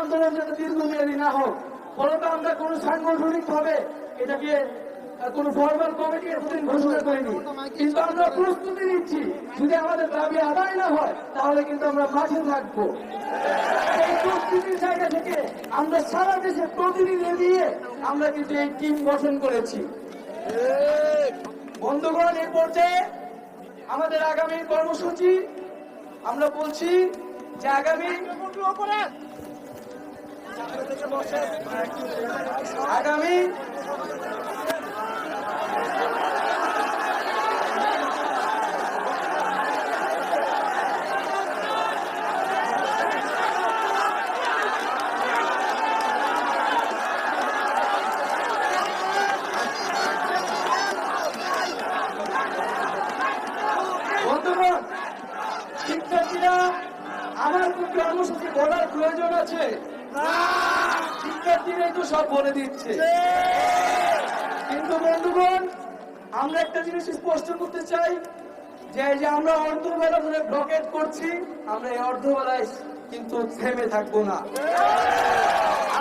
আন্দোলন যাতে দীর্ঘমেয়াদী না হোক ফলত আমরা কোনো সাংগঠনিক ভাবে এটাকে কোনো ফরমাল কমিটি এতদিন ঘোষণা করিনি। কিন্তু আমরা প্রস্তুতি নিচ্ছি, যদি আমাদের দাবি আদায় না হয়, তাহলে কিন্তু আমরা মাঠে থাকব। এই প্রস্তুতির জায়গা থেকে আমরা সারা দেশে প্রতিনিধি দিয়ে আমরা কিন্তু এই টিম গঠন করেছি। বন্ধুগণ এই পর্যায়ে আমাদের আগামী কর্মসূচি, আমরা বলছি যে আগামী আগামী শিক্ষার্থীরা আমার কি কর্মসূচি বলার প্রয়োজন আছে। শিক্ষার্থীরাই তো সব বলে দিচ্ছে। কিন্তু বন্ধুগণ আমরা একটা জিনিস স্পষ্ট করতে চাই যে যে আমরা অর্ধবেলা ধরে ব্লকেট করছি আমরা এই অর্ধবেলায় কিন্তু থেমে থাকব না।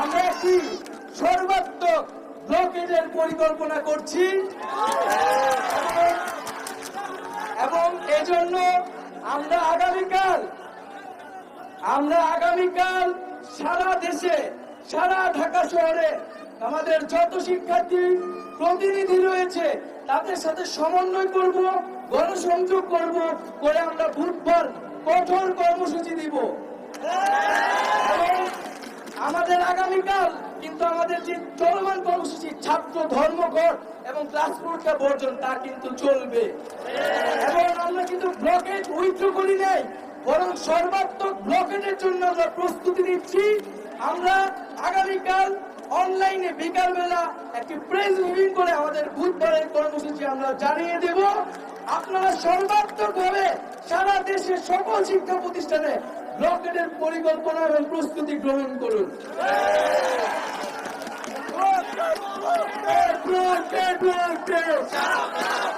আমরা একটি সর্বাত্মক ব্লকেটের পরিকল্পনা করছি? এবং এজন্য আমরা আগামীকাল আমরা আগামীকাল সারা দেশে, সারা ঢাকা শহরে আমাদের যত শিক্ষার্থী প্রতিনিধি রয়েছে, তাদের সাথে সমন্বয় করব, গণসংযোগ করব, করে আমরা বুধবার কঠোর কর্মসূচি দিব। আমাদের আগামীকাল কিন্তু আমাদের যে চলমান কর্মসূচি, ছাত্র ধর্মঘট এবং ক্লাস পরীক্ষা বর্জন, তা কিন্তু চলবে। এবং আমরা কিন্তু ব্লকেট উইথড্র করি নাই বরং সর্বাত্মক ব্লকেটের জন্য আমরা প্রস্তুতি নিচ্ছি আমরা আগামীকাল অনলাইনে বিকালবেলা একটি প্রেস মিটিং করে আমাদের বুধবারের কর্মসূচি আমরা জানিয়ে দেব আপনারা সর্বাত্মক ভাবে সারা দেশের সকল শিক্ষা প্রতিষ্ঠানে ব্লকেটের পরিকল্পনা এবং প্রস্তুতি গ্রহণ করুন Blockade, blockade, blockade. Blockade.